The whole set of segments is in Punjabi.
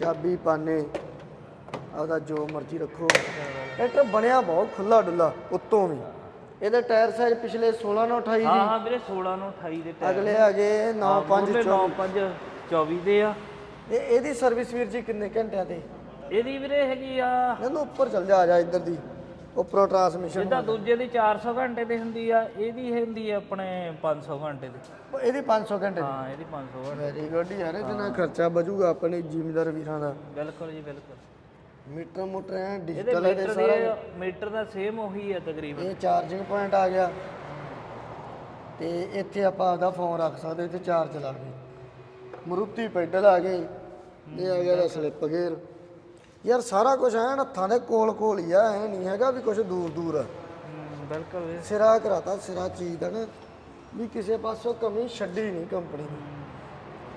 ਚਾਬੀ ਪਾਨੇ ਆਪਦਾ ਜੋ ਮਰਜ਼ੀ ਰੱਖੋ। ਟਰੈਕਟਰ ਬਣਿਆ ਬਹੁਤ ਖੁੱਲਾ ਡੁੱਲਾ ਉੱਤੋਂ ਵੀ। ਇਹਦੇ ਟਾਇਰ ਸਾਈਜ਼ ਪਿਛਲੇ 16 ਨਾਲ 28 ਹਾਂ ਜੀ ਹਾਂ ਵੀਰੇ 16 ਨੂੰ 28 ਦੇ ਟਾਇਰ। ਅਗਲੇ 9 5 9 5 24 ਦੇ ਆ। ਇਹ ਇਹਦੀ ਸਰਵਿਸ ਵੀਰ ਜੀ ਕਿੰਨੇ ਘੰਟਿਆਂ ਤੇ? ਇਹਦੀ ਵੀਰੇ ਹੈਗੀ ਆ ਇਹਨੂੰ ਉੱਪਰ ਚੱਲ ਜਾ ਆ ਜਾ ਇੱਧਰ ਦੀ। ਉੱਪਰੋਂ ਟਰਾਂਸਮਿਸ਼ਨ ਜਿੱਦਾਂ ਦੂਜੇ ਦੀ 400 ਘੰਟੇ ਦੀ ਹੁੰਦੀ ਆ ਇਹਦੀ ਹੁੰਦੀ ਆ ਆਪਣੇ 500 ਘੰਟੇ ਦੀ। ਇਹਦੀ 500 ਘੰਟੇ ਹਾਂ ਇਹਦੀ 500 ਘੰਟੇ ਵੈਰੀ ਗੁੱਡ ਯਾਰ ਇਹਦੇ ਨਾਲ ਖਰਚਾ ਬਚੂਗਾ ਆਪਣੇ ਜ਼ਿਮੀਦਾਰ ਵੀਰਾਂ ਦਾ। ਬਿਲਕੁਲ ਜੀ ਬਿਲਕੁਲ। ਮੀਟਰ ਮੋਟਰ ਐ ਡਿਜੀਟਲ ਇਹਦੇ ਸਾਰਾ ਮੀਟਰ ਦਾ ਸੇਮ ਉਹੀ ਆ ਤਕਰੀਬਨ। ਇਹ ਚਾਰਜਿੰਗ ਪੁਆਇੰਟ ਆ ਗਿਆ। ਤੇ ਇੱਥੇ ਆਪਾਂ ਆਪਦਾ ਫੋਨ ਰੱਖ ਸਕਦੇ ਇੱਥੇ ਚਾਰਜ ਲਾ ਕੇ। ਮਰੂਤੀ ਪੈਡਲ ਆ ਗਏ। ਇਹ ਆ ਗਿਆ ਦਾ ਸਲਿੱਪ ਗੇਅਰ ਯਾਰ ਸਾਰਾ ਕੁਝ ਐਨ ਹੱਥਾਂ ਦੇ ਕੋਲ ਕੋਲ ਹੀ ਆ ਐ ਨਹੀਂ ਹੈਗਾ ਵੀ ਕੁਝ ਦੂਰ ਦੂਰ। ਆ ਹਮ, ਬਿਲਕੁਲ ਵੀਰੇ। ਸਿਰਾ ਕਰਾਤਾ ਸਿਰਾ ਚੀਜ਼ ਦਾ ਨਾ ਵੀ ਕਿਸੇ ਪਾਸੋਂ ਕਮੀ ਛੱਡੀ ਨਹੀਂ ਕੰਪਨੀ ਨੇ।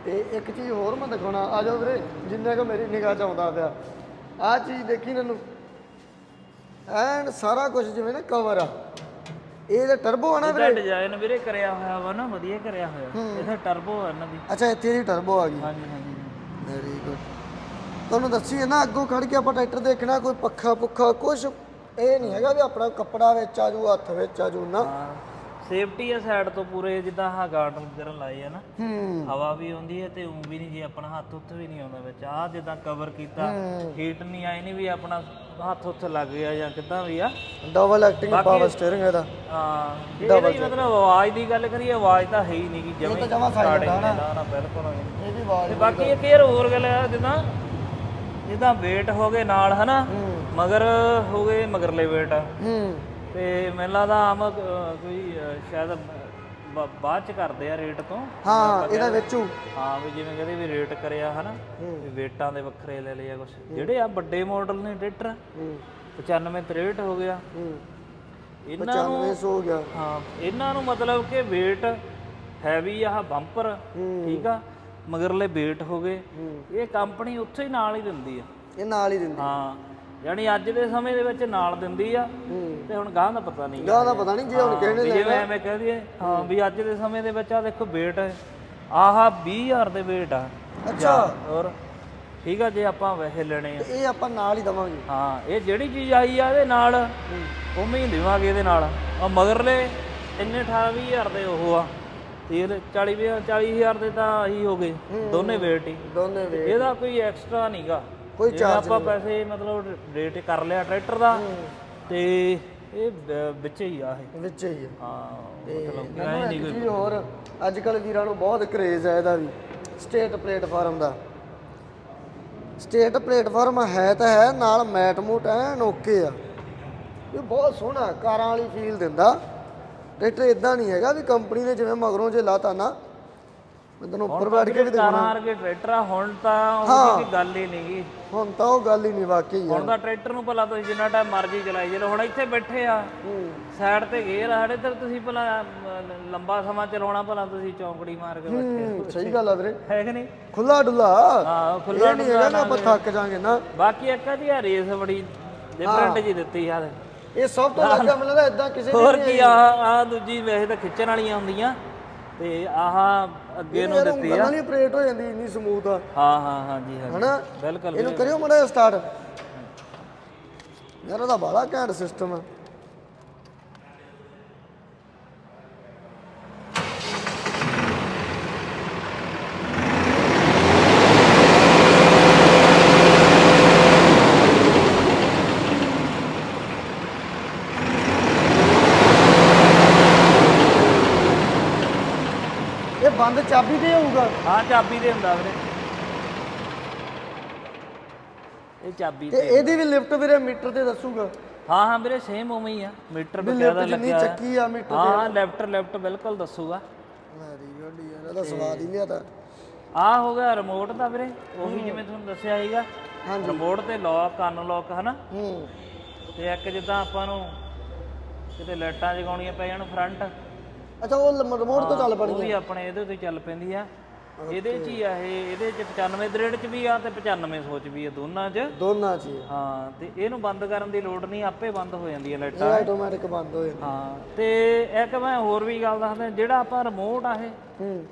ਤੇ ਇੱਕ ਚੀਜ਼ ਹੋਰ ਮੈਂ ਦਿਖਾਉਣਾ ਆ ਜਾਓ ਵੀਰੇ ਜਿੰਨਾ ਕੁ ਮੇਰੀ ਨਿਗਾਹ ਚ ਆਉਂਦਾ ਪਿਆ। ਆਹ ਚੀਜ਼ ਦੇਖੀ ਨਨੂੰ ਐਨ ਸਾਰਾ ਕੁਝ ਜਿਵੇਂ ਨਾ ਕਵਰ ਆ। ਇਹ ਤਾਂ ਟਰਬੋ ਆ ਨਾ ਇਹਦਾ ਵੀਰੇ। ਡਿਜ਼ਾਈਨ ਵੀਰੇ ਕਰਿਆ ਹੋਇਆ ਵਾ ਨਾ ਵਧੀਆ ਕਰਿਆ ਹੋਇਆ। ਇਹਦਾ ਟਰਬੋ ਆ ਇਹਨਾਂ ਦੀ। ਅੱਛਾ ਇੱਥੇ ਇਹਦੀ ਟਰਬੋ ਆ ਗਈ। ਹਾਂਜੀ ਹਾਂਜੀ ਵੈਰੀ ਤੁਹਾਨੂੰ ਦੱਸੀਏ ਨਾ ਅੱਗੋਂ ਖੜ ਕੇ ਆਪਾਂ ਟਰੈਕਟਰ ਦੇਖਣਾ ਕੋਈ ਪੱਖਾ ਪੁੱਖਾ ਕੁਝ ਇਹ ਨਹੀਂ ਹੈਗਾ ਵੀ ਆਪਣਾ ਕੱਪੜਾ ਵਿੱਚ ਆ ਜੂ ਹੱਥ ਵਿੱਚ ਆ ਜੂ ਨਾ। ਸੇਫਟੀ ਆ ਸਾਈਡ ਤੋਂ ਪੂਰੇ ਜਿੱਦਾਂ ਆਹ ਗਾਰਡ ਵਗੈਰਾ ਲਾਏ ਆ ਨਾ। ਹੂੰ। ਹਵਾ ਵੀ ਆਉਂਦੀ ਹੈ ਤੇ ਉਂ ਵੀ ਨਹੀਂ ਜੀ ਆਪਣਾ ਹੱਥ ਉੱਥੇ ਵੀ ਨਹੀਂ ਆਉਂਦਾ ਵਿੱਚ। ਆ ਜਿੱਦਾਂ ਕਵਰ ਕੀਤਾ ਹੀਟ ਨਹੀਂ ਆਈ ਨਹੀਂ ਵੀ ਆਪਣਾ ਹੱਥ ਉੱਥੇ ਲੱਗ ਗਿਆ ਜਾਂ ਕਿੱਦਾਂ ਵੀ ਆ। ਡਬਲ ਐਕਟਿੰਗ ਪਾਵਰ ਸਟੀਅਰਿੰਗ ਇਹਦਾ। ਹਾਂ ਹੀ ਮਤਲਬ ਆਵਾਜ਼ ਦੀ ਗੱਲ ਕਰੀਏ ਆਵਾਜ਼ ਤਾਂ ਹੈ ਹੀ ਨਹੀਂ ਕਿ ਜਮੇ ਆ ਨਾ। ਬਿਲਕੁਲ ਨਹੀਂ। ਇਹ ਵੀ ਆਵਾਜ਼ ਤੇ ਬਾਕੀ ਇੱਕ ਯਾਰ ਹੋਰ ਗੱਲ ਆ ਜਿੱਦਾਂ ਜਿੱਦਾਂ weight ਹੋ ਗਏ ਨਾਲ ਹਨਾ? ਮਗਰ ਹੋ ਗਏ ਮਗਰਲੇ weight ਹੂੰ। ਤੇ ਮੈਨੂੰ ਲੱਗਦਾ ਆਮ ਕੋਈ ਸ਼ਾਇਦ ਬ- ਬਾਅਦ ਚ ਕਰਦੇ ਆ ਰੇਟ ਤੋਂ। ਹਾਂ ਇਹਦਾ ਵਿੱਚੂ। ਹਾਂ ਵੀ ਜਿਵੇਂ ਕਹਿੰਦੇ ਵੀ ਰੇਟ ਕਰਿਆ ਹਨਾ? ਵੀ ਵੇਟਾਂ ਦੇ ਵੱਖਰੇ ਲੈ ਲਏ ਆ ਕੁਛ। ਜਿਹੜੇ ਆ ਵੱਡੇ ਮਾਡਲ ਨੇ ਟਰੈਕਟਰ ਹੂੰ। 95 63 ਹੋ ਗਿਆ। ਹੂੰ। ਇਹਨਾਂ ਨੂੰ 95 ਹੋ ਗਿਆ। ਹਾਂ ਇਹਨਾਂ ਨੂੰ ਮਤਲਬ ਕਿ weight ਹੈਵੀ ਆਹ ਬੰਪਰ ਠੀਕ ਆ? ਮਗਰਲੇ weight ਹੋ ਗਏ। ਇਹ ਕੰਪਨੀ ਉੱਥੇ ਹੀ ਨਾਲ ਹੀ ਦਿੰਦੀ ਆ। ਇਹ ਨਾਲ ਹੀ ਦਿੰਦੀ ਹਾਂ ਯਾਨੀ ਅੱਜ ਦੇ ਸਮੇਂ ਦੇ ਵਿੱਚ ਨਾਲ ਦਿੰਦੀ ਆ। ਤੇ ਹੁਣ ਗਾਂ ਦਾ ਪਤਾ ਨਹੀਂ। ਗਾਹ ਦਾ ਪਤਾ ਨਹੀਂ ਜੇ ਹੁਣ ਕਹਿਣੇ ਵੀ ਜਿਵੇਂ ਐਵੇਂ ਕਹਿ ਦਈਏ ਹਾਂ ਵੀ ਅੱਜ ਦੇ ਸਮੇਂ ਦੇ ਵਿੱਚ ਆ ਦੇਖੋ weight ਆਹਾ 20000 ਦੇ weight ਆ। ਅੱਛਾ। ਹੋਰ ਠੀਕ ਆ ਜੇ ਆਪਾਂ ਵੈਸੇ ਲੈਣੇ ਆ। ਇਹ ਆਪਾਂ ਨਾਲ ਹੀ ਦਵਾਂਗੇ। ਹਾਂ ਇਹ ਜਿਹੜੀ ਚੀਜ਼ ਆਈ ਆ ਇਹਦੇ ਨਾਲ ਉਵੇਂ ਹੀ ਦੇਵਾਂਗੇ ਇਹਦੇ ਨਾਲ। ਆ ਮਗਰਲੇ ਇੰਨੇ 18000 ਦੇ ਉਹ ਆ। ਤੇਲ 40 40000 ਦੇ ਤਾਂ ਆਹੀ ਹੋ ਗਏ। ਦੋਨੇ weight ਹੀ। ਦੋਨੇ ਵੇ ਇਹਦਾ ਕੋਈ ਐਕਸਟਰਾ ਨਹੀਂਗਾ ਕੋਈ ਜਿਵੇਂ ਆਪਾਂ ਪੈਸੇ ਮਤਲਬ ਰੇਟ ਕਰ ਲਿਆ ਟਰੈਕਟਰ ਦਾ ਤੇ ਇਹ ਵਿੱਚ ਹੀ ਆ ਇਹ। ਵਿੱਚ ਹੀ ਆ। ਹਾਂ ਮਤਲਬ ਨਹੀਂ ਕੋਈ ਹੋਰ ਅੱਜ ਕੱਲ ਵੀਰਾਂ ਨੂੰ ਬਹੁਤ ਕਰੇਜ਼ ਹੈ ਇਹਦਾ ਵੀ। ਸਟੇਟ ਪਲੇਟਫਾਰਮ ਦਾ। ਸਟੇਟ ਪਲੇਟਫਾਰਮ ਹੈ ਤਾਂ ਹੈ ਨਾਲ ਮੈਟ ਮੂਟ ਐਨ ਓਕੇ ਆ। ਇਹ ਬਹੁਤ ਸੋਹਣਾ ਕਾਰਾਂ ਵਾਲੀ ਫੀਲ ਦਿੰਦਾ। ਟਰੈਕਟਰ ਇਦਾਂ ਨਹੀਂ ਹੈਗਾ ਵੀ ਕੰਪਨੀ ਨੇ ਜਿਵੇਂ ਮਗਰੋਂ ਜੇ ਲਾਤਾ ਨਾ ਮੈਂ ਤੈਨੂੰ ਉੱਪਰ ਬੈਠ ਕੇ ਵੀ ਦਿਖਾਉਣਾ। ਵਰਗੇ ਟਰੈਕਟਰ ਆ ਹੁਣ ਤਾਂ ਉਹਦੀ ਕੋਈ ਗੱਲ ਹੀ ਨਹੀਂਗੀ ਹੁਣ ਤਾਂ ਉਹ ਗੱਲ ਹੀ ਨਹੀਂ ਵਾਕਈ ਹੁਣ ਤਾਂ ਟਰੈਕਟਰ ਨੂੰ ਭਲਾ ਤੁਸੀਂ ਜਿੰਨਾ ਟਾਈਮ ਮਰਜ਼ੀ ਚਲਾਈ ਚਲੋ ਹੁਣ ਇੱਥੇ ਬੈਠੇ ਆ। ਸਾਈਡ ਤੇ ਗੇਅਰ ਆ ਸਾਡੇ ਤੇ ਤੁਸੀਂ ਭਲਾ ਲੰਬਾ ਸਮਾਂ ਚਲਾਉਣਾ ਭਲਾ ਤੁਸੀਂ ਚੌਂਕੜੀ ਮਾਰ ਕੇ ਬੈਠੇ ਸਹੀ ਗੱਲ ਆ ਵੀਰੇ। ਹੈ ਕਿ ਨਹੀਂ? ਖੁੱਲਾ ਡੁੱਲਾ। ਹਾਂ ਖੁੱਲਾ ਹੈਗਾ ਕਿ ਆਪਾਂ ਥੱਕ ਜਾਾਂਗੇ ਨਾ। ਬਾਕੀ ਇੱਕ ਆ ਜੀ ਆ ਰੇਸ ਬੜੀ ਡਿਫਰੈਂਟ ਜੀ ਦਿੱਤੀ ਯਾਰ ਇਹ ਸਭ ਤੋਂ ਲੱਗਾ ਮੈਨੂੰ ਲੱਗਦਾ ਇਦਾਂ ਕਿਸੇ ਹੋਰ ਕੀ ਆ ਆ ਦੂਜੀ ਵੈਸੇ ਤਾਂ ਖਿੱਚਣ ਵਾਲੀਆਂ ਹੁੰਦੀਆਂ ਤੇ ਆਹ ਅੱਗੇ ਨੂੰ ਦਿੱਤੀ ਆ। ਨਹੀਂ ਆਪਰੇਟ ਹੋ ਜਾਂਦੀ ਇੰਨੀ ਸਮੂਥ ਆ। ਹਾਂ ਹਾਂ ਹਾਂ ਜੀ ਹਾਂ ਹਨਾ? ਬਿਲਕੁਲ ਇਹਨੂੰ ਕਰਿਓ ਮੜਾ ਸਟਾਰਟ ਯਾਰ ਉਹਦਾ ਬਾਲਾ ਘੈਂਟ ਸਿਸਟਮ ਆ ਇਹ ਬੰਦ ਚਾਬੀ ਤੇ ਹਾਂ ਚਾਬੀ ਦੇ ਹੁੰਦਾ ਵੀਰੇ। ਇਹ ਚਾਬੀ ਤੇ ਤੇ ਇਹਦੀ ਵੀ ਲਿਫਟ ਵੀਰੇ ਮੀਟਰ ਤੇ ਦੱਸੂਗਾ। ਹਾਂ ਹਾਂ ਵੀਰੇ ਸੇਮ ਉਵੇਂ ਹੀ ਆ। ਮੀਟਰ ਵੀ ਬਕਾਇਦਾ ਲਿਫਟ ਜਿੰਨੀ ਲੱਗਿਆ ਚੱਕੀ ਆ ਮੀਟਰ ਹਾਂ ਲੈਫਟ ਲੈਫਟ ਬਿਲਕੁਲ ਦੱਸੂਗਾ। ਵੈਰੀ ਗੁੱਡ ਯਾਰ ਇਹਦਾ ਸਵਾਦ ਹੀ ਲਿਆ ਤਾਂ। ਆ ਹੋ ਗਿਆ ਰਿਮੋਟ ਦਾ ਵੀਰੇ ਉਹੀ ਜਿਵੇਂ ਤੁਹਾਨੂੰ ਦੱਸਿਆ ਸੀਗਾ। ਹਾਂਜੀ। ਰਿਮੋਟ ਤੇ ਲੌਕ ਕੰਨ ਲੌਕ ਹਨਾ? ਹੂੰ। ਤੇ ਇੱਕ ਜਿੱਦਾਂ ਆਪਾਂ ਨੂੰ ਕਿਤੇ ਲਾਈਟਾਂ ਜਗਾਉਣੀਆਂ ਪੈ ਜਾਣ ਫਰੰਟ ਅੱਛਾ ਉਹ ਰਿਮੋਟ ਤੋਂ ਚੱਲ ਉਹ ਪਣੀ ਵੀ ਆਪਣੇ ਇਹਦੇ ਤੇ ਚੱਲ ਪੈਂਦੀ ਆ। ਇਹਦੇ 'ਚ ਹੀ ਆ ਇਹ ਇਹਦੇ 'ਚ 95 ਦਰੇਡ 'ਚ ਵੀ ਆ ਤੇ 95 ਸੋਚ ਵੀ ਆ ਦੋਨਾਂ 'ਚ। ਦੋਨਾਂ ਚ ਹੀ ਆ। ਹਾਂ ਤੇ ਇਹਨੂੰ ਬੰਦ ਕਰਨ ਦੀ ਲੋੜ ਨਹੀਂ ਆਪੇ ਬੰਦ ਹੋ ਜਾਂਦੀ ਹੈ ਲਾਈਟਾਂ। ਇਹ ਆਟੋਮੈਟਿਕ ਬੰਦ ਹੋ ਜਾਂਦਾ ਹਾਂ ਤੇ ਇੱਕ ਮੈਂ ਹੋਰ ਵੀ ਗੱਲ ਦੱਸਦਾ ਜਿਹੜਾ ਆਪਾਂ ਰਿਮੋਟ ਆ ਇਹ। ਹੂੰ।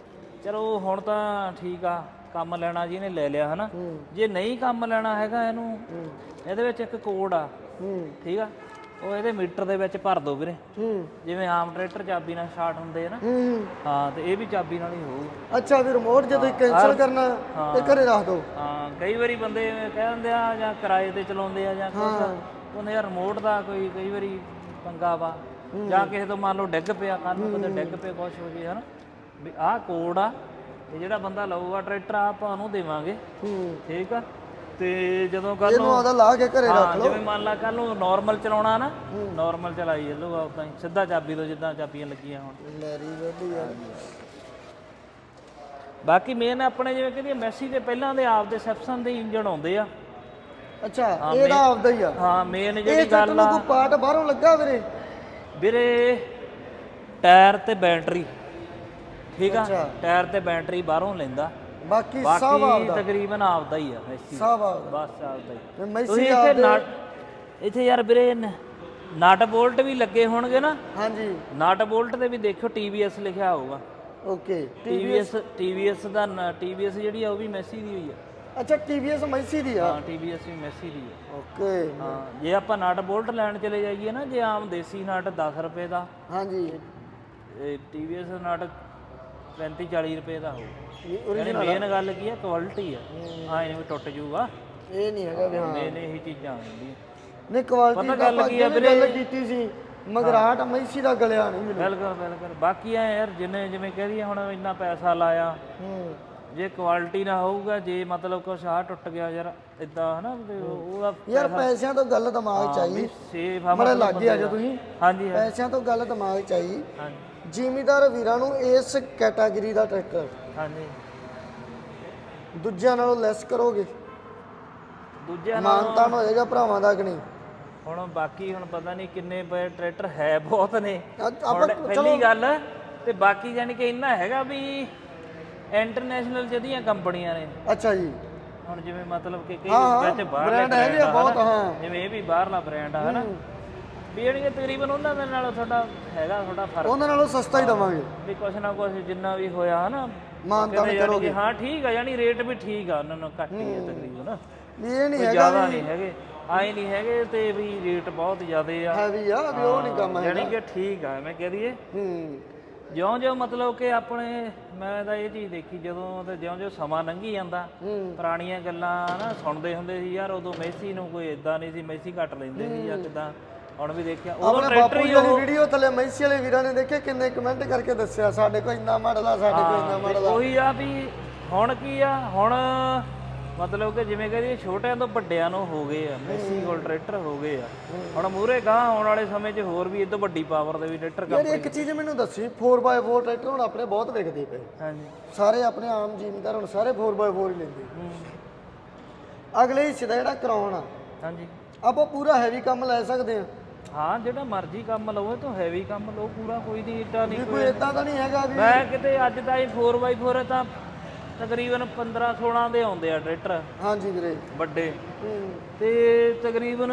ਚਲੋ ਹੁਣ ਤਾਂ ਠੀਕ ਆ ਕੰਮ ਲੈਣਾ ਜਿਹਨੇ ਲੈ ਲਿਆ ਹਨਾ। ਹੂੰ। ਜੇ ਨਹੀਂ ਕੰਮ ਲੈਣਾ ਹੈਗਾ ਇਹਨੂੰ ਇਹਦੇ ਵਿੱਚ ਇੱਕ ਕੋਡ ਆ। ਹੂੰ। ਠੀਕ ਆ? ਉਹ ਇਹਦੇ ਮੀਟਰ ਦੇ ਵਿੱਚ ਭਰ ਦੋ ਵੀਰੇ। ਹੂੰ। ਜਿਵੇਂ ਆਮ ਟਰੈਕਟਰ ਚਾਬੀ ਨਾਲ ਸਟਾਰਟ ਹੁੰਦੇ ਆ ਨਾ। ਹੂੰ ਹਾਂ। ਤੇ ਇਹ ਵੀ ਚਾਬੀ ਨਾਲ ਹੀ ਹੋਊ। ਅੱਛਾ ਵੀ ਰਿਮੋਟ ਜੇ ਤੁਸੀਂ ਕੈਨਸਲ ਕਰਨਾ ਤੇ ਘਰੇ ਰੱਖ ਦਿਓ ਹਾਂ ਕਈ ਵਾਰੀ ਬੰਦੇ ਕਹਿ ਦਿੰਦੇ ਆ ਜਾਂ ਕਿਰਾਏ ਤੇ ਚਲਾਉਂਦੇ ਆ ਜਾਂ ਕੁਝ ਉਹਨੇ ਯਾਰ ਰਿਮੋਟ ਦਾ ਕੋਈ ਕਈ ਵਾਰੀ ਪੰਗਾ ਵਾ। ਜਾਂ ਕਿਸੇ ਤੋਂ ਮੰਨ ਲਓ ਡਿੱਗ ਪਿਆ ਕੱਲ ਨੂੰ ਕਦੇ ਡਿੱਗ ਪਿਆ ਕੁਛ ਹੋ ਜੇ ਹਨਾ। ਵੀ ਆਹ ਕੋਡ ਆ ਇਹ ਜਿਹੜਾ ਬੰਦਾ ਲਊਗਾ ਟਰੈਕਟਰ ਆਪਾਂ ਉਹਨੂੰ ਦੇਵਾਂਗੇ। ਹੂੰ। ਠੀਕ ਆ? ਤੇ ਜਦੋਂ ਕੱਲ ਇਹਨੂੰ ਆਦਾ ਲਾ ਕੇ ਘਰੇ ਰੱਖ ਹਾਂ ਜਿਵੇਂ ਮੰਨ ਲਾ ਕੱਲ ਨੂੰ ਨਾਰਮਲ ਚਲਾਉਣਾ ਨਾ ਨਾਰਮਲ ਚਲਾਈ ਚੱਲੂਗਾ ਉਦਾਂ ਹੀ। ਸਿੱਧਾ ਚਾਬੀ ਤੋਂ ਜਿੱਦਾਂ ਚਾਬੀਆਂ ਲੱਗੀਆਂ ਹੁਣ। ਮੈਰੀ ਵਧੀਆ ਬਾਕੀ ਮੇਨ ਆਪਣੇ ਜਿਵੇਂ ਕਹਿੰਦੀ ਮੈਸੀ ਦੇ ਪਹਿਲਾਂ ਦੇ ਆਪਦੇ ਸੈਪਸਨ ਦੇ ਇੰਜਨ ਆਉਂਦੇ ਆ। ਅੱਛਾ ਇਹਦਾ ਆਪਦਾ ਹੀ ਆ। ਹਾਂ ਮੇਨ ਇਹ ਜਿਹੜੀ ਗੱਲ ਆ ਕੋਈ ਪਾਰਟ ਬਾਹਰੋਂ ਲੱਗਾ ਵੀਰੇ। ਵੀਰੇ ਟਾਇਰ ਤੇ ਬੈਟਰੀ ਠੀਕ ਆ। ਟਾਇਰ ਤੇ ਬੈਟਰੀ ਬਾਹਰੋਂ ਲੈਂਦਾ। ਬਾਕੀ ਸਭ ਬਾਕੀ ਆਪਦਾ। ਤਕਰੀਬਨ ਆਪਦਾ ਹੀ ਆ ਮੈਸੀ। ਸਭ ਆਪਦਾ। ਬਸ ਆਪਦਾ ਹੀ। ਤੇ ਮੈਸੀ ਤੁਸੀਂ ਇੱਥੇ ਨਟ ਇੱਥੇ ਯਾਰ ਵੀਰੇ ਨ- ਨਟ ਬੋਲਟ ਵੀ ਲੱਗੇ ਹੋਣਗੇ ਨਾ। ਹਾਂਜੀ। ਨਟ ਬੋਲਟ ਤੇ ਵੀ ਦੇਖਿਓ TVS ਲਿਖਿਆ ਹੋਊਗਾ। ਓਕੇ। TVS TVS ਦਾ TVS ਜਿਹੜੀ ਆ ਉਹ ਵੀ ਮੈਸੀ ਦੀ ਹੋਈ ਆ। ਅੱਛਾ TVS ਮੈਸੀ ਦੀ ਆ? ਹਾਂ TVS ਵੀ ਮੈਸੀ ਦੀ ਆ। ਓਕੇ। ਹਾਂ ਜੇ ਆਪਾਂ ਨਟ ਬੋਲਟ ਲੈਣ ਚਲੇ ਜਾਈਏ ਨਾ ਜੇ ਆਮ ਦੇਸੀ ਨਟ 10 ਰੁਪਏ ਦਾ ਹਾਂਜੀ। ਇਹ TVS ਨਟ 35 40 ਰੁਪਏ ਦਾ ਹੋਊ। ਇਹ ਯਾਨੀ ਮੇਨ ਗੱਲ ਕੀ ਆ ਕੁਆਲਿਟੀ ਆ। ਹਾਂ ਇਹ ਵੀ ਟੁੱਟ ਜੂਗਾ ਇਹ ਨਹੀਂ ਹੈਗਾ ਵੀ ਹਾਂ। ਮੇਨ ਇਹੀ ਚੀਜ਼ਾਂ ਹੁੰਦੀਆਂ ਨਹੀਂ ਕੁਆਲਿਟੀ ਪਤਾ ਦਾ ਗੱਲ ਕੀ ਆ ਗੱਲ ਕੀਤੀ ਸੀ ਮਗਰਾਟ ਮੈਸੀ ਦਾ ਗਲਿਆ ਨਹੀਂ ਮੈਨੂੰ ਬਿਲਕੁਲ ਬਿਲਕੁਲ। ਬਾਕੀ ਆ ਯਾਰ ਜਿੰਨੇ ਜਿਵੇਂ ਕਹਿ ਦਈਏ ਹੁਣ ਇੰਨਾ ਪੈਸਾ ਲਾਇਆ। ਹੂੰ। ਜੇ ਕੁਆਲਿਟੀ ਨਾ ਹੋਊਗਾ ਜੇ ਮਤਲਬ ਕੁਛ ਆ ਟੁੱਟ ਗਿਆ ਯਾਰ ਇਦਾਂ ਹਨਾ ਉਹਦਾ ਯਾਰ ਪੈਸਿਆਂ ਤੋਂ ਗੱਲ ਦਿਮਾਗ ਚ ਆਈ। ਸੇਫ ਆ ਮਤਲਬ ਲੱਗੇ ਆ ਜਾ ਤੁਸੀਂ ਹਾਂਜੀ ਹਾਂ- ਪੈਸਿਆਂ ਤੋਂ ਗੱਲ ਦਿਮਾਗ ਚ ਆਈ। ਹਾਂਜੀ। ਜ਼ਿਮੀਦਾਰ ਵੀਰਾਂ ਨੂੰ ਇਸ ਕੈਟਾਗਰੀ ਦਾ ਟਰੈਕਟਰ। ਹਾਂਜੀ। ਦੂਜਿਆਂ ਨਾਲੋਂ ਲੈਸ ਕਰੋਗੇ? ਦੂਜਿਆਂ ਨਾਲ ਮਾਨਤਾਨ ਹੋਏਗਾ ਭਰਾਵਾਂ ਦਾ ਕਿ ਨਹੀਂ? ਹੁਣ ਬਾਕੀ ਹੁਣ ਪਤਾ ਨਹੀਂ ਕਿੰਨੇ ਪਏ ਟਰੈਕਟਰ ਹੈ ਬਹੁਤ ਨੇ। ਅੱਜ ਆਪਾਂ ਹੁਣ ਪਹਿਲੀ ਗੱਲ ਤੇ ਬਾਕੀ ਜਾਨੀ ਕਿ ਇੰਨਾ ਹੈਗਾ ਵੀ ਇੰਟਰਨੈਸ਼ਨਲ ਜਿਹੜੀਆਂ ਕੰਪਨੀਆਂ ਨੇ। ਅੱਛਾ ਜੀ। ਹੁਣ ਜਿਵੇਂ ਮਤਲਬ ਕਿ ਕਈ ਹਾਂ, ਹਾਂ, ਵਿੱਚ ਬਾਹਰਲੇ brand ਹੈਗੇ ਆ brand ਬਹੁਤ। ਹਾਂ। ਜਿਵੇਂ ਇਹ ਵੀ ਬਾਹਰਲਾ ਬ੍ਰਾਂਡ ਆ ਹਨਾ? ਵੀ ਜਿਹੜੀਆਂ ਤਕਰੀਬਨ ਉਹਨਾਂ ਦੇ ਨਾਲ ਤੁਹਾਡਾ ਹੈਗਾ ਤੁਹਾਡਾ ਫ਼ਰਕ। ਉਹਨਾਂ ਨਾਲੋਂ ਸਸਤਾ ਹੀ ਦਵਾਂਗੇ। ਵੀ ਕੁਛ ਨਾ ਕੁਛ ਜਿੰਨਾ ਵੀ ਹੋਇਆ ਹਨਾ? ਮਾਨਤਾਨ ਕਹਿੰਦੇ ਯਾਨੀ ਕਰੋਗੇ। ਕਿ ਹਾਂ ਠੀਕ ਆ ਯਾਨੀ ਰੇਟ ਵੀ ਠੀਕ ਆ ਉਹਨਾਂ ਨੂੰ ਘੱਟ ਹੀ ਆ ਤਕਰੀਬਨ। ਵੀ ਇਹ ਨਹੀਂ ਕੋਈ ਹੈਗਾ ਜ਼ਿਆਦਾ ਨਹੀਂ ਹੈਗੇ ਆਏ ਨਹੀਂ ਹੈਗੇ ਤੇ ਵੀ ਰੇਟ ਬਹੁਤ ਜ਼ਿਆਦੇ ਆ। ਹੈਵੀ ਆ ਵੀ ਉਹ ਨਹੀਂ ਕੰਮ ਹੈ ਯਾਨੀ ਕਿ ਠੀਕ ਆ ਮੈਂ ਕਹਿ ਦਈਏ। ਹੂੰ। ਜਿਉਂ ਜਿਉਂ ਮਤਲਬ ਕਿ ਆਪਣੇ ਮੈਂ ਤਾਂ ਇਹ ਚੀਜ਼ ਦੇਖੀ ਜਦੋਂ ਤੇ ਜਿਉਂ ਜਿਉਂ ਸਮਾਂ ਲੰਘੀ ਜਾਂਦਾ ਹੂੰ। ਪੁਰਾਣੀਆਂ ਗੱਲਾਂ ਨਾ ਸੁਣਦੇ ਹੁੰਦੇ ਸੀ ਯਾਰ ਉਦੋਂ ਮੈਸੀ ਨੂੰ ਕੋਈ ਇਦਾਂ ਨਹੀਂ ਸੀ ਮੈਸੀ ਘੱਟ ਲੈਂਦੇ ਸੀ ਜਾਂ ਕਿਦਾਂ। ਹੁਣ ਵੀ ਦੇਖਿਆ। ਉਦੋਂ ਆਪਣੇ ਟਰੈਕਟਰ ਬਾਪੂ ਹੀ ਜੀ ਵਾਲੀ ਵੀਡੀਓ ਥੱਲੇ ਮੈਸੀ ਵਾਲੇ ਵੀਰਾਂ ਨੇ ਦੇਖੇ ਕਿੰਨੇ ਕਮੈਂਟ ਕਰਕੇ ਦੱਸਿਆ ਸਾਡੇ ਕੋਲ ਇੰਨਾ ਮਾਡਲ ਆ ਸਾਡੇ ਕੋਲ ਇੰਨਾ ਤੇ ਮਾਡਲ ਆ ਉਹੀ ਆ ਵੀ ਹੁਣ ਕੀ ਆ ਹੁਣ ਮਤਲਬ ਕਿ ਜਿਵੇਂ ਕਹਿੰਦੇ ਛੋਟਿਆਂ ਤੋਂ ਵੱਡਿਆਂ ਨੂੰ ਹੋ ਗਏ ਆ ਮੈਸੀ ਕੋਲ ਟਰੈਕਟਰ ਹੋ ਗਏ ਆ। ਹੁਣ ਮੂਰੇ ਗਾਂ ਆਉਣ ਵਾਲੇ ਸਮੇਂ 'ਚ ਹੋਰ ਵੀ ਇਹ ਤੋਂ ਵੱਡੀ ਪਾਵਰ ਦੇ ਵੀ ਟਰੈਕਟਰ ਯਾਰ ਕੰਮ ਇੱਕ ਚੀਜ਼ ਮੈਨੂੰ ਦੱਸੀ 4x4 ਟਰੈਕਟਰ ਹੁਣ ਆਪਣੇ ਬਹੁਤ ਵਿਕਦੇ ਪਏ। ਹਾਂਜੀ। ਸਾਰੇ ਆਪਣੇ ਆਮ ਜ਼ਿਮੀਂਦਾਰ ਹੁਣ ਸਾਰੇ 4x4 ਹੀ ਲੈਂਦੇ। ਹੂੰ, ਅਗਲੇ ਹਿੱਸੇ ਦਾ ਜਿਹੜਾ ਕਰਾਉਣਾ ਹਾਂਜੀ। ਆਪਾਂ ਪੂਰਾ ਹੈਵੀ ਕੰਮ ਲੈ ਸਕਦੇ ਹਾਂ ਹਾਂ ਜਿਹੜਾ ਮਰਜ਼ੀ ਕੰਮ ਲਓ ਤਾਂ ਹੈਵੀ ਕੰਮ ਲਓ ਪੂਰਾ ਕੋਈ ਨਹੀਂ ਏਡਾ ਨਹੀਂ ਕੋਈ ਇਦਾਂ ਤਾਂ ਨਹੀਂ ਹੈਗਾ ਵੀ ਮੈਂ ਕਿਤੇ ਅੱਜ ਤਾਂ ਇਹ 4x4 ਹੈ ਤਾਂ ਤਕਰੀਬਨ 15 16 ਦੇ ਆਉਂਦੇ ਆ ਟਰੈਕਟਰ। ਹਾਂਜੀ ਵੀਰੇ। ਵੱਡੇ। ਹੂੰ। ਤੇ ਤਕਰੀਬਨ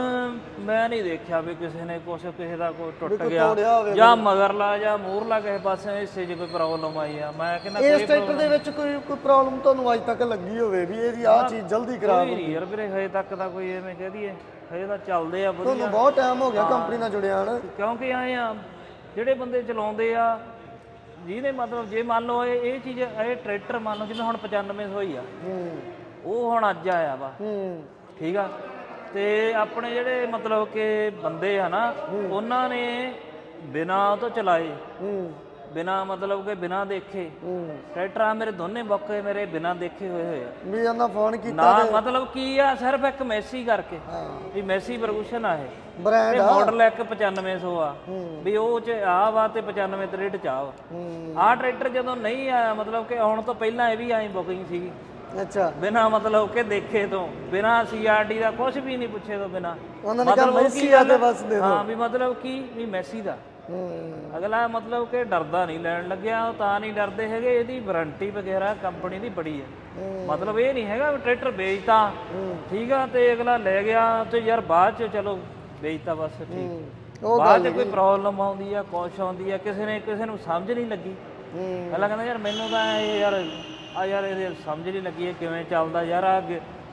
ਮੈਂ ਨਹੀਂ ਦੇਖਿਆ ਵੀ ਕਿਸੇ ਨੇ ਕੁਛ ਕਿਸੇ ਦਾ ਕੋਈ ਟੁੱਟ ਕੋਈ ਗਿਆ ਤੋੜਿਆ ਹੋਵੇ ਜਾਂ ਮਗਰਲਾ ਜਾਂ ਮੂਰਲਾ ਕਿਸੇ ਪਾਸੇ ਹਿੱਸੇ 'ਚ ਕੋਈ ਪ੍ਰੋਬਲਮ ਆਈ ਆ। ਮੈਂ ਕਹਿੰਦਾ ਇਸ ਟਰੈਕਟਰ ਦੇ ਵਿੱਚ ਕੋਈ ਕੋਈ ਪ੍ਰੋਬਲਮ ਤੁਹਾਨੂੰ ਅੱਜ ਤੱਕ ਲੱਗੀ ਹੋਵੇ ਵੀ ਇਹਦੀ ਆਹ ਚੀਜ਼ ਜਲਦੀ ਖਰਾਬ ਕੋਈ ਨਹੀਂ ਯਾਰ ਵੀਰੇ ਹਜੇ ਤੱਕ ਤਾਂ ਕੋਈ ਐਵੇਂ ਕਹਿ ਦਈਏ ਹਜੇ ਤਾਂ ਚੱਲਦੇ ਆ ਵਧੀਆ। ਤੁਹਾਨੂੰ ਬਹੁਤ ਟਾਈਮ ਹੋ ਗਿਆ ਕੰਪਨੀ ਨਾਲ ਜੁੜਿਆ ਹਨ ਕਿਉਂਕਿ ਆਏ ਆ ਜਿਹੜੇ ਬੰਦੇ ਚਲਾਉਂਦੇ ਆ ਜਿਹਨੇ ਮਤਲਬ ਜੇ ਮੰਨ ਲਓ ਇਹ ਇਹ ਚੀਜ਼ ਇਹ ਟਰੈਕਟਰ ਮੰਨ ਲਓ ਜਿਵੇਂ ਹੁਣ 95 ਹੋਈ ਆ। ਹੂੰ। ਉਹ ਹੁਣ ਅੱਜ ਆਇਆ ਵਾ। ਹੂੰ। ਠੀਕ ਆ? ਤੇ ਆਪਣੇ ਜਿਹੜੇ ਮਤਲਬ ਕਿ ਬੰਦੇ ਆ ਨਾ ਉਹਨਾਂ ਨੇ ਬਿਨਾਂ ਤੋਂ ਚਲਾਏ ਹੂੰ। ਬਿਨਾਂ ਮਤਲਬ ਕਿ ਬਿਨਾਂ ਦੇਖੇ। ਹੂੰ। ਟਰੈਕਟਰ ਆ ਮੇਰੇ ਦੋਨੇ ਬੱਕੇ ਮੇਰੇ ਬਿਨਾਂ ਦੇਖੇ ਹੋਏ ਹੋਏ ਆ। ਵੀ ਉਹਨਾਂ ਫੋਨ ਕੀਤਾ ਨਾ ਮਤਲਬ ਕੀ ਆ ਸਿਰਫ ਇੱਕ ਮੈਸੀ ਕਰਕੇ। ਹਾਂ। ਵੀ ਮੈਸੀ ਪ੍ਰਗੂਸ਼ਨ ਆ ਇਹ। ਬ੍ਰਾਂਡ ਤੇ ਮਾਡਲ ਇੱਕ 9500 ਆ। ਵੀ ਉਹ ਚ ਆ ਵਾ ਤੇ 95 ਤਰੇਟ ਚ ਆ ਆਹ ਟਰੈਕਟਰ ਜਦੋਂ ਨਹੀਂ ਆਇਆ ਮਤਲਬ ਕਿ ਆਉਣ ਤੋਂ ਪਹਿਲਾਂ ਇਹ ਵੀ ਆਈ ਬੁਕਿੰਗ ਸੀਗੀ ਅੱਛਾ। ਬਿਨਾ ਮਤਲਬ ਕਿ ਦੇਖੇ ਤੋਂ ਬਿਨਾ ਸੀਆਰਡੀ ਦਾ ਕੁਝ ਵੀ ਨਹੀਂ ਪੁੱਛੇ ਤੋਂ ਬਿਨਾ। ਉਹਨਾਂ ਨੇ ਕਿਹਾ ਮੈਸੀ ਆ ਤੇ ਬਸ ਦੇ ਹਾਂ ਵੀ ਮਤਲਬ ਕੀ? ਵੀ ਮੈਸੀ ਦਾ। ਅਗਲਾ ਮਤਲਬ ਕਿ ਡਰਦਾ ਨਹੀਂ ਲੈਣ ਲੱਗਿਆ ਉਹ ਤਾਂ ਨਹੀਂ ਡਰਦੇ ਹੈਗੇ ਇਹਦੀ ਵਾਰੰਟੀ ਵਗੈਰਾ ਕੰਪਨੀ ਦੀ ਬੜੀ ਹੈ। ਮਤਲਬ ਇਹ ਨਹੀਂ ਹੈਗਾ ਟਰੈਕਟਰ ਵੇਚਤਾ ਠੀਕ ਆ ਤੇ ਅਗਲਾ ਲੈ ਗਿਆ ਤੇ ਯਾਰ ਬਾਅਦ ਚ ਚਲੋ ਵੇਚਤਾ ਬਸ ਠੀਕ। ਉਹ ਬਾਅਦ ਚ ਕੋਈ ਪ੍ਰੋਬਲਮ ਆਉਂਦੀ ਆ ਕੁਛ ਆਉਂਦੀ ਆ ਕਿਸੇ ਨੇ ਕਿਸੇ ਨੂੰ ਸਮਝ ਨਹੀਂ ਲੱਗੀ। ਅਗਲਾ ਕਹਿੰਦਾ ਯਾਰ ਮੈਨੂੰ ਤਾਂ ਇਹ ਯਾਰ ਆ ਯਾਰ ਇਹਦੇ ਸਮਝ ਨਹੀਂ ਲੱਗੀ ਇਹ ਕਿਵੇਂ ਚੱਲਦਾ ਯਾਰ ਆ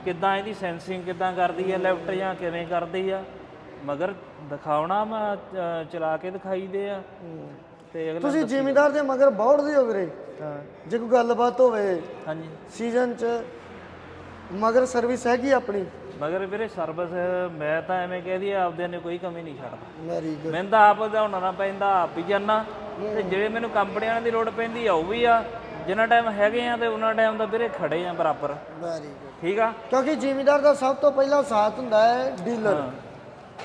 ਕਿੱਦਾਂ ਇਹਦੀ ਸੈਂਸਿੰਗ ਕਿੱਦਾਂ ਕਰਦੀ ਹੈ ਲੈਫਟ ਜਾਂ ਕਿਵੇਂ ਕਰਦੀ ਆ? ਮਗਰ ਦਿਖਾਉਣਾ ਮੈਂ ਚਲਾ ਕੇ ਦਿਖਾਈਦੇ ਆ। ਤੇ ਅਗਲਾ ਤੁਸੀਂ ਜ਼ਿਮੀਦਾਰ ਦੇ ਮਗਰ ਬੌੜਦੇ ਹੋ ਵੀਰੇ। ਹਾਂ, ਜੇ ਕੋਈ ਗੱਲਬਾਤ ਹੋਵੇ ਹਾਂਜੀ। ਸੀਜ਼ਨ 'ਚ ਮਗਰ ਸਰਵਿਸ ਹੈਗੀ ਆਪਣੀ? ਮਗਰ ਵੀਰੇ ਸਰਵਿਸ ਮੈਂ ਤਾਂ ਐਵੇਂ ਕਹਦੀ ਆਪਦਿਆਂ ਨੇ ਕੋਈ ਕਮੀ ਨਹੀਂ ਛੱਡਦਾ। ਵੈਰੀ ਗੁੱਡ ਮੈਨੂੰ ਤਾਂ ਆਪ ਵਧਾਉਣਾ ਪੈਂਦਾ ਆਪ ਹੀ ਜਾਨਾ ਤੇ ਜਿਹੜੇ ਮੈਨੂੰ ਕੰਪਨੀਆਂ ਦੀ ਲੋੜ ਪੈਂਦੀ ਆ ਉਹ ਵੀ ਆ। ਜਿੰਨਾ ਟਾਈਮ ਹੈਗੇ ਆ ਤੇ ਉਹਨਾਂ ਟਾਈਮ ਦਾ ਵੀਰੇ ਖੜੇ ਆ ਬਰਾਬਰ। ਵੈਰੀ ਗੁੱਡ ਠੀਕ ਆ? ਕਿਉਂਕਿ ਜ਼ਿਮੀਦਾਰ ਦਾ ਸਭ ਤੋਂ ਪਹਿਲਾ ਸਾਥ ਹੁੰਦਾ ਹੈ ਡੀਲਰ।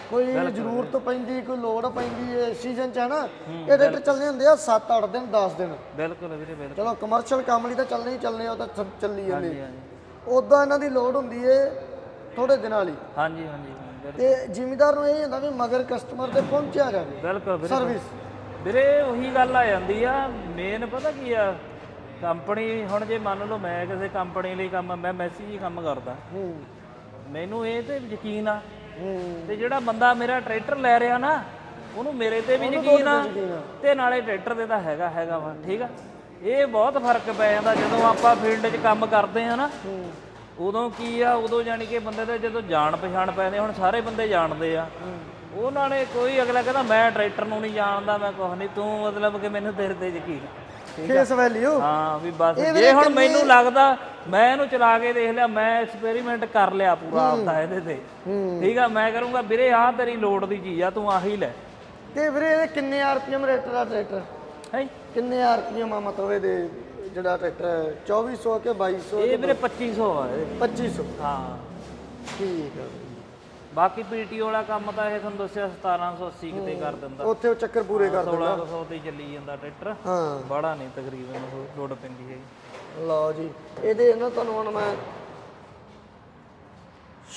ਕੋਈ ਜ਼ਰੂਰਤ ਪੈਂਦੀ ਕੋਈ ਲੋੜ ਪੈਂਦੀ ਹੈ ਸੀਜ਼ਨ 'ਚ ਹੈ ਨਾ ਇਹ ਰੇਟ ਹੁੰਦੇ ਆ 7-8 ਦਿਨ 10 ਦਿਨ। ਬਿਲਕੁਲ ਵੀਰੇ ਬਿਲਕੁਲ। ਚਲੋ ਕਮਰਸ਼ੀਅਲ ਕੰਮ ਲਈ ਤਾਂ ਚੱਲਣੇ ਹੀ ਚੱਲਣੇ ਆ, ਉਹ ਤਾਂ ਚੱਲੀ ਜਾਂਦੇ ਉਦਾਂ ਇਹਨਾਂ ਦੀ ਲੋੜ ਹੁੰਦੀ ਏ ਥੋੜੇ ਦਿਨਾਂ ਲਈ। ਹਾਂਜੀ ਹਾਂਜੀ ਤੇ ਜ਼ਿਮੀਦਾਰ ਨੂੰ ਇਹ ਹੁੰਦਾ ਵੀ ਮਗਰ ਕਸਟਮਰ ਤੇ ਪਹੁੰਚਿਆ ਜਾਵੇ। ਬਿਲਕੁਲ ਵੀਰੇ ਸਰਵਿਸ ਵੀਰੇ ਉਹੀ ਗੱਲ ਆ ਜਾਂਦੀ ਆ ਮੇਨ ਪਤਾ ਕੀ ਆ ਕੰਪਨੀ ਹੁਣ ਜੇ ਮੰਨ ਲਓ ਮੈਂ ਕਿਸੇ ਕੰਪਨੀ ਲਈ ਕੰਮ ਮੈਂ ਮੈਸੇਜ ਹੀ ਕੰਮ ਕਰਦਾ। ਹੂੰ। ਮੈਨੂੰ ਇਹ ਤੇ ਯਕੀਨ ਆ ਤੇ ਜਿਹੜਾ ਬੰਦਾ ਮੇਰਾ ਟਰੈਕਟਰ ਲੈ ਰਿਹਾ ਨਾ ਉਹਨੂੰ ਮੇਰੇ ਤੇ ਵੀ ਯਕੀਨ ਆ। ਤੇ ਨਾਲੇ ਟਰੈਕਟਰ ਦੇ ਤਾਂ ਹੈਗਾ ਹੈਗਾ ਵਾ ਠੀਕ ਆ? ਇਹ ਬਹੁਤ ਫ਼ਰਕ ਪੈ ਜਾਂਦਾ ਜਦੋਂ ਆਪਾਂ ਫੀਲਡ 'ਚ ਕੰਮ ਕਰਦੇ ਆ ਨਾ। ਉਦੋਂ ਕੀ ਆ ਉਦੋਂ ਜਾਣੀ ਕਿ ਬੰਦੇ ਦੇ ਜਦੋਂ ਜਾਣ ਪਛਾਣ ਪੈਂਦੇ ਹੁਣ ਸਾਰੇ ਬੰਦੇ ਜਾਣਦੇ ਆ। ਉਹਨਾਂ ਨੇ ਕੋਈ ਅਗਲਾ ਕਹਿੰਦਾ ਮੈਂ ਟਰੈਕਟਰ ਨੂੰ ਨਹੀਂ ਜਾਣਦਾ ਮੈਂ ਕੁਛ ਨਹੀਂ ਤੂੰ ਮਤਲਬ ਕਿ ਮੈਨੂੰ ਤੇਰੇ ਤੇ ਯਕੀਨ ਆ। ਫੇਸ ਵੈਲਿਊ ਹਾਂ ਵੀ ਬਸ। ਜੇ ਹੁਣ ਮੈਨੂੰ ਲੱਗਦਾ ਮੈਂ ਇਹਨੂੰ ਚਲਾ ਕੇ ਦੇਖ ਲਿਆ ਮੈਂ ਐਕਸਪੈਰੀਮੈਂਟ ਕਰ ਲਿਆ ਪੂਰਾ ਆਪਦਾ ਇਹਦੇ ਤੇ। ਠੀਕ ਆ ਮੈਂ ਕਰੂੰਗਾ ਵੀਰੇ ਆਹ ਤੇਰੀ ਲੋਡ ਦੀ ਚੀਜ਼ ਆ ਤੂੰ ਆਹੀ ਲੈ। ਤੇ ਵੀਰੇ ਇਹ ਕਿੰਨੇ ਆਰਪੀਐਮ ਰੇਟਰ ਆ ਟਰੈਕਟਰ ਹੈ? ਕਿੰਨੇ ਆਰਪੀਐਮ ਆ ਮਤਲਬ ਇਹਦੇ ਜਿਹੜਾ ਟਰੈਕਟਰ ਹੈ? 2400 ਕਿ 2200 ਇਹ ਵੀਰੇ 2500 ਆ ਇਹ। 2500 ਹਾਂ। ਠੀਕ ਆ। ਬਾਕੀ ਪੀਟੀਓ ਵਾਲਾ ਕੰਮ ਤਾਂ ਇਹ ਤੁਹਾਨੂੰ ਦੱਸਿਆ 1780 ਕਿਤੇ ਕਰ ਦਿੰਦਾ। ਉੱਥੇ ਉਹ ਚੱਕਰ ਪੂਰੇ ਕਰ ਦਿੰਦਾ। 1600 ਤੇ ਹੀ ਚੱਲੀ ਜਾਂਦਾ ਟਰੈਕਟਰ। ਹਾਂ। ਬੜਾ ਨਹੀਂ ਤਕਰੀਬਨ ਉਹ ਲੋਡ ਪੈਂਦੀ ਹੈ ਲਓ ਜੀ ਇਹਦੇ ਨਾ ਤੁਹਾਨੂੰ ਹੁਣ ਮੈਂ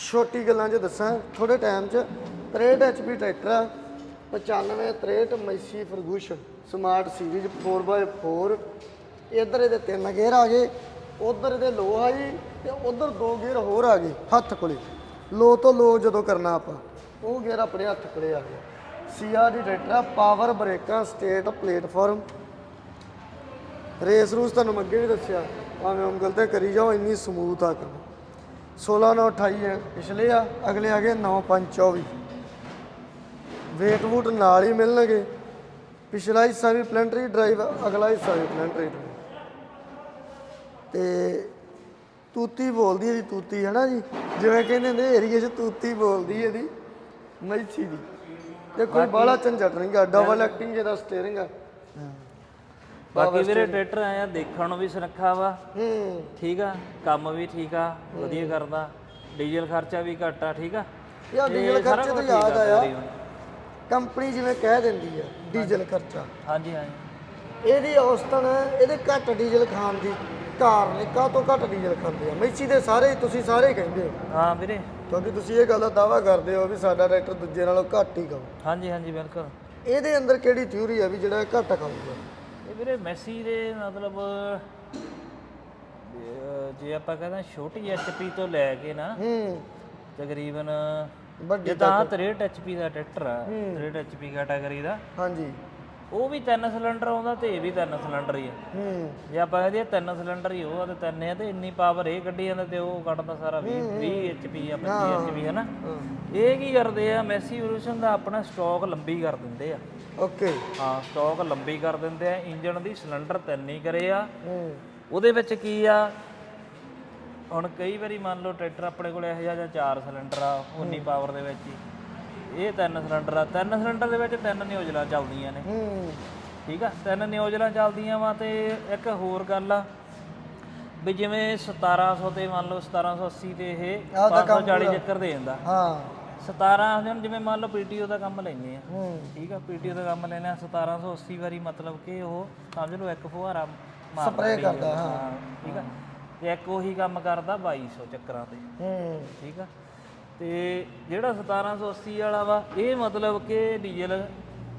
ਛੋਟੀ ਗੱਲਾਂ 'ਚ ਦੱਸਾਂ। ਥੋੜੇ ਟਾਈਮ 'ਚ 63 HP ਟਰੈਕਟਰ ਆ 95 63 Messi Ferguson smart series 4x4 ਇੱਧਰ ਇਹਦੇ ਤਿੰਨ ਗੇਅਰ ਆ ਗਏ ਉਧਰ ਇਹਦੇ ਲੋ ਹਾਈ ਤੇ ਉਧਰ ਦੋ ਗੇਅਰ ਹੋਰ ਆ ਗਏ ਹੱਥ ਕੋਲੇ। ਲੋ ਤੋਂ ਲੋ ਜਦੋਂ ਕਰਨਾ ਆਪਾਂ। ਉਹ ਗੇਅਰ ਆਪਣੇ ਹੱਥ ਕੋਲੇ ਆ ਗਿਆ। ਸੀਆਰਡੀ ਟਰੈਕਟਰ ਪਾਵਰ ਬ੍ਰੇਕਾਂ ਸਟੇਟ ਪਲੇਟਫਾਰਮ ਰੇਸ ਰੂਸ ਤੁਹਾਨੂੰ ਅੱਗੇ ਵੀ ਦੱਸਿਆ, ਭਾਵੇਂ ਉਂਗਲ ਤੇ ਕਰੀ ਜਾਓ, ਇੰਨੀ ਸਮੂਥ ਆ ਕੰਮ 16 9 28 ਹੈ, ਪਿਛਲੇ ਆ, ਅਗਲੇ ਆ ਗਏ 9 5 24 ਵੇਟ ਵੂਟ ਨਾਲ ਹੀ ਮਿਲਣਗੇ। ਪਿਛਲਾ ਹਿੱਸਾ ਵੀ ਪਲੈਂਟਰੀ ਡਰਾਈਵ ਅਗਲਾ ਹਿੱਸਾ ਵੀ ਪਲੈਂਟਰੀ ਡਰਾਈਵ ਤੇ ਤੂਤੀ ਬੋਲਦੀ ਇਹਦੀ ਤੂਤੀ ਹੈ ਨਾ ਜੀ? ਜਿਵੇਂ ਕਹਿੰਦੇ ਹੁੰਦੇ ਏਰੀਏ 'ਚ ਤੂਤੀ ਬੋਲਦੀ ਇਹਦੀ ਮੈਥੀ ਦੀ। ਤੇ ਕੋਈ ਬਾਹਲਾ ਝੰਜਟ ਨਹੀਂ ਗਾ ਡਬਲ ਐਕਟਿੰਗ ਜਿਹਦਾ ਸਟੀਅਰਿੰਗ ਆ। ਬਾਕੀ ਵੀਰੇ ਟਰੈਕਟਰ ਆਇਆ ਦੇਖਣ ਨੂੰ ਵੀ ਸੁਨੱਖਾ ਵਾ। ਹੂੰ। ਠੀਕ ਆ ਕੰਮ ਵੀ ਠੀਕ ਆ ਵਧੀਆ ਕਰਦਾ। ਡੀਜ਼ਲ ਖਰਚਾ ਵੀ ਘੱਟ ਆ ਠੀਕ ਆ? ਤੇ ਡੀਜ਼ਲ ਖਰਚੇ ਤੋਂ ਯਾਦ ਆਇਆ। ਕੰਪਨੀ ਜਿਵੇਂ ਕਹਿ ਦਿੰਦੀ ਆ ਡੀਜ਼ਲ ਖਰਚਾ। ਹਾਂਜੀ ਹਾਂਜੀ। ਇਹਦੀ ਔਸਤਨ ਇਹਦੇ ਘੱਟ ਡੀਜ਼ਲ ਖਾਣ ਦੀ। ਕਾਰਨ ਕਾਹ ਤੋਂ ਘੱਟ ਡੀਜ਼ਲ ਖਾਂਦੇ ਆ? ਮੈਚੀ ਦੇ ਸਾਰੇ ਹੀ ਤੁਸੀਂ ਸਾਰੇ ਹੀ ਕਹਿੰਦੇ ਹੋ। ਹਾਂ ਵੀਰੇ। ਕਿਉਂਕਿ ਤੁਸੀਂ ਇਹ ਗੱਲ ਦਾ ਦਾਵਾ ਕਰਦੇ ਹੋ ਵੀ ਸਾਡਾ ਟਰੈਕਟਰ ਦੂਜੇ ਨਾਲੋਂ ਘੱਟ ਹੀ ਖਾਊ। ਹਾਂਜੀ ਹਾਂਜੀ ਬਿਲਕੁਲ। ਇਹਦੇ ਅੰਦਰ ਕਿਹੜੀ ਥਿਊਰੀ ਆ ਵੀ ਜਿਹੜਾ ਇਹ ਘੱਟ ਖਾਊਗਾ? ਇਹ ਵੀਰੇ ਮੈਸੀ ਦੇ ਮਤਲਬ ਅਹ, ਜੇ ਆਪਾਂ ਕਹਿੰਦਾ ਛੋਟੀ ਐਚਪੀ ਤੋਂ ਲੈ ਕੇ ਨਾ ਹੂੰ। ਤਕਰੀਬਨ ਵੱਡੀ ਜਿੱਦਾਂ 63 ਐਚਪੀ ਦਾ ਟਰੈਕਟਰ ਆ 63 ਐਚਪੀ ਕੈਟਾਗਰੀ ਦਾ। ਹਾਂਜੀ। ਉਹ ਵੀ ਤਿੰਨ ਸਿਲੰਡਰ ਆਉਂਦਾ ਤੇ ਇਹ ਵੀ ਤਿੰਨ ਸਿਲੰਡਰ ਹੀ ਆ। ਹੂੰ। ਜੇ ਆਪਾਂ ਕਹਦੇ ਤਿੰਨ ਸਿਲੰਡਰ ਹੀ ਉਹ ਆ ਤੇ ਤਿੰਨ ਆ ਤੇ ਇੰਨੀ ਪਾਵਰ ਇਹ ਕੱਢੀ ਜਾਂਦਾ ਤੇ ਉਹ ਕੱਢਦਾ ਸਾਰਾ 20 20 ਐਚਪੀ ਆ 25 ਐਚਪੀ ਹੈ। ਨਾ ਇਹ ਕੀ ਕਰਦੇ ਆ ਮੈਸੀ ਇਵੋਲੂਸ਼ਨ ਦਾ ਆਪਣਾ ਸਟਾਕ ਲੰਬੀ ਕਰ ਦਿੰਦੇ ਆ। ਓਕੇ। ਹਾਂ ਸਟਾਕ ਲੰਬੀ ਕਰ ਦਿੰਦੇ ਆ ਇੰਜਨ ਦੀ ਸਿਲੰਡਰ ਤਿੰਨ ਹੀ ਕਰੇ ਆ। ਹੂੰ। ਉਹਦੇ ਵਿੱਚ ਕੀ ਆ ਹੁਣ ਕਈ ਵਾਰੀ ਮੰਨ ਲਓ ਟਰੈਕਟਰ ਆਪਣੇ ਕੋਲ ਇਹੋ ਜਿਹਾ ਚਾਰ ਸਿਲੰਡਰ ਆ ਉਨੀ ਪਾਵਰ ਦੇ ਵਿੱਚ ਹੀ। ਇਹ ਤਿੰਨ ਸਿਲੰਡਰ ਆ। ਤਿੰਨ ਸਿਲੰਡਰ ਦੇ ਵਿੱਚ ਤਿੰਨ ਨਿਊਜ਼ਲਾਂ ਚੱਲਦੀਆਂ ਨੇ। ਹੂੰ। ਠੀਕ ਆ? ਤਿੰਨ ਨਿਊਜ਼ਲਾਂ ਚੱਲਦੀਆਂ ਵਾ ਤੇ ਇੱਕ ਹੋਰ ਗੱਲ ਆ ਵੀ ਜਿਵੇਂ 1700 ਤੇ ਮੰਨ ਲਓ 1780 ਤੇ ਇਹ ਆਪਦਾ ਕੰਮ 540 ਚੱਕਰ ਦੇ ਜਾਂਦਾ। ਹਾਂ। 17 ਹੁਣ ਜਿਵੇਂ ਮੰਨ ਲਓ ਪੀਟੀਓ ਦਾ ਕੰਮ ਲੈਨੇ ਆ। ਠੀਕ ਆ? ਪੀਟੀਓ ਦਾ ਕੰਮ ਲੈਨੇ ਆ। 1780 ਵਾਰੀ ਮਤਲਬ ਕਿ ਉਹ ਸਮਝ ਲਓ ਇੱਕ ਫੁਹਾਰਾ ਮਾਰਦਾ ਡੀਜ਼ਲ ਕਰਦਾ, ਹਾਂ। ਹਾਂ। ਠੀਕ ਆ? ਤੇ ਇੱਕ ਉਹੀ ਕੰਮ ਕਰਦਾ 2200 ਚੱਕਰਾਂ ਤੇ। ਹੂੰ। ਠੀਕ ਆ? ਤੇ ਜਿਹੜਾ 1780 ਵਾਲਾ ਵਾ ਇਹ ਮਤਲਬ ਕਿ ਡੀਜ਼ਲ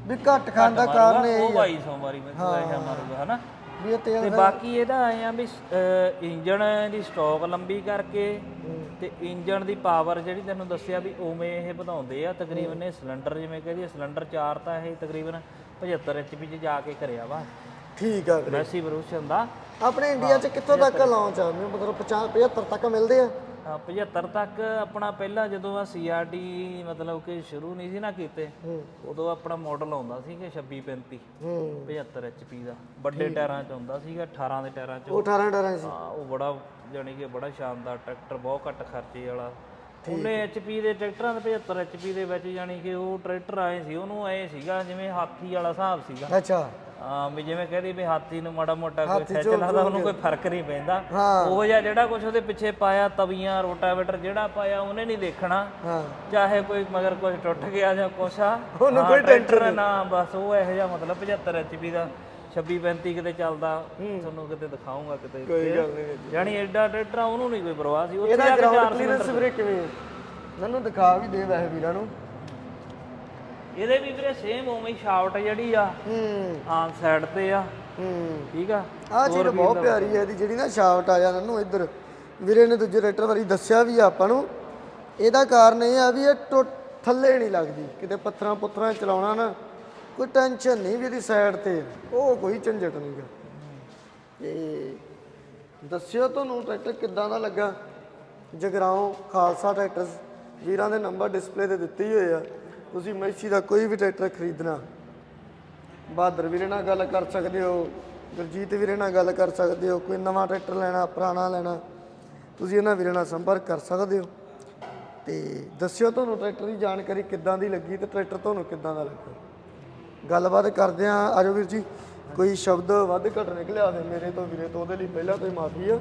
ਵੀ ਘੱਟ ਖਾਣ ਦਾ ਕਾਰਨ ਇਹ ਉਹ 2200 ਵਾਰੀ ਮੈਂ ਕਿਹਾ ਮਾਰੂਗਾ ਹਨਾ? ਵੀ ਇਹ ਤੇਲ ਤੇ ਬਾਕੀ ਇਹਦਾ ਆਏ ਆ ਵੀ ਅਹ, ਇੰਜਣ ਦੀ ਸਟਾਕ ਲੰਬੀ ਕਰਕੇ ਤੇ ਇੰਜਣ ਦੀ ਪਾਵਰ ਜਿਹੜੀ ਤੈਨੂੰ ਦੱਸਿਆ ਵੀ ਉਵੇਂ ਇਹ ਵਧਾਉਂਦੇ ਆ ਤਕਰੀਬਨ ਇਹ ਸਿਲੰਡਰ ਜਿਵੇਂ ਕਹਦੀ ਸਿਲੰਡਰ 4 ਤਾਂ ਇਹ ਤਕਰੀਬਨ 75 ਐਚਪੀ ਚ ਜਾ ਕੇ ਕਰਿਆ ਵਾ। ਠੀਕ ਆ ਵੀਰੇ। ਮੈਸੀ ਬਰੂਸ਼ਨ ਦਾ। ਆਪਣੇ ਇੰਡੀਆ 'ਚ ਕਿੱਥੋਂ ਤੱਕ ਲਾਂਚ ਆ? ਮਤਲਬ 50 75 ਤੱਕ ਮਿਲਦੇ ਆ। ਹਾਂ, 75 ਤੱਕ ਆਪਣਾ ਪਹਿਲਾਂ ਜਦੋਂ ਆ ਸੀਆਰਡੀ ਮਤਲਬ ਕਿ ਸ਼ੁਰੂ ਨਹੀਂ ਸੀ ਨਾ ਕੀਤੇ ਹੂੰ। ਉਦੋਂ ਆਪਣਾ ਮਾਡਲ ਆਉਂਦਾ ਸੀ ਕਿ 26 35 ਹੂੰ। 75 ਐਚਪੀ ਦਾ। ਵੱਡੇ ਟਾਇਰਾਂ 'ਚ ਆਉਂਦਾ ਸੀਗਾ 18 ਦੇ ਟਾਇਰਾਂ 'ਚ। ਉਹ 18 18 ਸੀ। ਹਾਂ ਉਹ ਬੜਾ ਜਾਣੀ ਕਿ ਬੜਾ ਸ਼ਾਨਦਾਰ ਟਰੈਕਟਰ ਬਹੁਤ ਘੱਟ ਖਰਚੇ ਵਾਲਾ। ਉਹਨੇ ਐਚਪੀ ਦੇ ਟਰੈਕਟਰਾਂ ਦੇ 75 ਐਚਪੀ ਦੇ ਵਿੱਚ ਜਾਣੀ ਕਿ ਉਹ ਟਰੈਕਟਰ ਆਏ ਸੀ ਉਹਨੂੰ ਐ ਸੀਗਾ ਜਿਵੇਂ ਹਾਥੀ ਵਾਲਾ ਹਿਸਾਬ ਸੀਗਾ। ਅੱਛਾ। ਹਾਂ ਵੀ ਜਿਵੇਂ ਕਹਦੇ ਵੀ ਹਾਥੀ ਨੂੰ ਮਾੜਾ ਮੋਟਾ ਕੋਈ ਖਿੱਚ ਲਾਦਾ ਉਹਨੂੰ ਕੋਈ ਫ਼ਰਕ ਨਹੀਂ ਪੈਂਦਾ। ਉਹ ਜਿਹਾ ਜਿਹੜਾ ਕੁਝ ਉਹਦੇ ਪਿੱਛੇ ਪਾਇਆ ਤਵੀਆਂ ਰੋਟਾਵੇਟਰ ਜਿਹੜਾ ਪਾਇਆ ਉਹਨੇ ਨਹੀਂ ਦੇਖਣਾ। ਹਾਂ। ਚਾਹੇ ਕੋਈ ਮਗਰ ਕੁਝ ਟੁੱਟ ਗਿਆ ਜਾਂ ਕੁਛ ਆ। ਉਹਨੂੰ ਕੋਈ ਟਰੈਕਟਰ ਨਾ ਬਸ ਉਹ ਇਹੋ ਜਿਹਾ ਮਤਲਬ 75 ਐਚਪੀ ਦਾ 26 35 ਕਿਤੇ ਚੱਲਦਾ। ਤੁਹਾਨੂੰ ਕਿਤੇ ਦਿਖਾਉਂਗਾ ਕਿਤੇ ਕੋਈ ਗੱਲ ਨਹੀਂ ਯਾਨੀ ਐਡਾ ਟਰੈਕਟਰ ਉਹਨੂੰ ਨਹੀਂ ਕੋਈ ਪਰਵਾਹ ਸੀ। ਉੱਥੇ ਜਾ ਕੇ ਚਾਰ ਕਲੀਅਰੈਂਸ ਵੀਰੇ ਕਿਵੇਂ? ਮੈਨੂੰ ਦਿਖਾ ਵੀ ਦੇ ਵੈਸੇ ਵੀਰਾਂ ਨੂੰ। ਇਹਦੇ ਵੀ ਵੀਰੇ ਸੇਮ ਉਵੇਂ ਹੀ ਸ਼ਾਫਟ ਜਿਹੜੀ ਆ। ਹੂੰ। ਆਮ ਸਾਈਡ ਤੇ ਆ। ਹੂੰ। ਠੀਕ ਆ? ਆਹ ਚੀਜ਼ ਬਹੁਤ ਪਿਆਰੀ ਹੈ ਇਹਦੀ ਜਿਹੜੀ ਨਾ ਸ਼ਾਫਟ ਆ ਜਾਂਦਾ ਨੂੰ ਇੱਧਰ। ਵੀਰੇ ਨੇ ਦੂਜੇ ਰਾਈਟਰ ਵਾਰੀ ਦੱਸਿਆ ਵੀ ਆ ਆਪਾਂ ਨੂੰ ਇਹਦਾ ਕਾਰਨ ਇਹ ਆ ਵੀ ਇਹ ਟੁੱਟ ਥੱਲੇ ਨਹੀਂ ਲੱਗਦੀ। ਕਿਤੇ ਪੱਥਰਾਂ ਪੁੱਥਰਾਂ ਚਲਾਉਣਾ ਨਾ ਕੋਈ ਟੈਨਸ਼ਨ ਨਹੀਂ ਵੀ ਇਹਦੀ ਸਾਈਡ ਤੇ। ਉਹ ਕੋਈ ਝੰਜਟ ਨਹੀਂਗਾ ਤੇ ਦੱਸਿਓ ਤੁਹਾਨੂੰ ਟਰੈਕਟਰ ਕਿੱਦਾਂ ਦਾ ਲੱਗਾ? ਜਗਰਾਉਂ ਖਾਲਸਾ ਟਰੈਕਟਰਸ ਵੀਰਾਂ ਦੇ ਨੰਬਰ ਡਿਸਪਲੇ ਤੇ ਦਿੱਤੇ ਹੋਏ ਆ। ਤੁਸੀਂ ਮੈਸੀ ਦਾ ਕੋਈ ਵੀ ਟਰੈਕਟਰ ਖਰੀਦਣਾ, ਬਹਾਦਰ ਵੀਰੇ ਨਾਲ ਗੱਲ ਕਰ ਸਕਦੇ ਹੋ, ਗੁਰਜੀਤ ਵੀਰੇ ਨਾਲ ਗੱਲ ਕਰ ਸਕਦੇ ਹੋ, ਕੋਈ ਨਵਾਂ ਟਰੈਕਟਰ ਲੈਣਾ, ਪੁਰਾਣਾ ਲੈਣਾ, ਤੁਸੀਂ ਇਹਨਾਂ ਵੀਰੇ ਨਾਲ ਸੰਪਰਕ ਕਰ ਸਕਦੇ ਹੋ। ਤੇ ਦੱਸਿਓ ਤੁਹਾਨੂੰ ਟਰੈਕਟਰ ਦੀ ਜਾਣਕਾਰੀ ਕਿੱਦਾਂ ਦੀ ਲੱਗੀ ਤੇ ਟਰੈਕਟਰ ਤੁਹਾਨੂੰ ਕਿੱਦਾਂ ਦਾ ਲੱਗਾ? ਗੱਲਬਾਤ ਕਰਦੇ ਆ ਆਜੋ ਵੀਰ ਜੀ, ਕੋਈ ਸ਼ਬਦ ਵੱਧ ਘੱਟ ਨਿਕਲਿਆ ਹੋਵੇ ਮੇਰੇ ਤੋਂ ਵੀਰੇ ਤੋਂ, ਉਹਦੇ ਲਈ ਪਹਿਲਾਂ ਤੋਂ ਹੀ ਮਾਫੀ ਆ।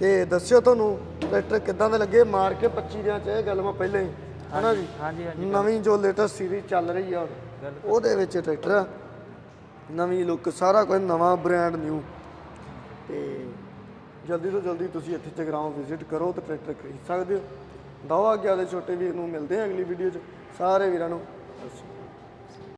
ਤੇ ਦੱਸਿਓ ਤੁਹਾਨੂੰ ਟਰੈਕਟਰ ਕਿੱਦਾਂ ਦੇ ਲੱਗੇ? ਮਾਰ ਕੇ 25 ਦਿਨਾਂ ਚ ਇਹ ਗੱਲ ਮੈਂ ਪਹਿਲਾਂ ਹੀ ਹਨਾ ਜੀ? ਹਾਂਜੀ ਹਾਂਜੀ ਨਵੀਂ ਜੋ ਲੇਟੈਸਟ ਸੀਰੀਜ਼ ਚੱਲ ਰਹੀ ਆ ਉਹਦੇ ਵਿੱਚ ਟਰੈਕਟਰ। ਨਵੀਂ ਲੁੱਕ ਸਾਰਾ ਕੁਝ ਨਵਾਂ ਬ੍ਰਾਂਡ ਨਿਊ ਤੇ ਜਲਦੀ ਤੋਂ ਜਲਦੀ ਤੁਸੀਂ ਇੱਥੇ ਜਗਰਾਉਂ ਵਿਜ਼ਿਟ ਕਰੋ ਤੇ ਟਰੈਕਟਰ ਖਰੀਦ ਸਕਦੇ ਹੋ। ਦਵਾ ਗਿਆ ਦੇ ਛੋਟੇ ਵੀਰ ਨੂੰ ਮਿਲਦੇ ਆ ਅਗਲੀ ਵੀਡੀਓ 'ਚ। ਸਾਰੇ ਵੀਰਾਂ ਨੂੰ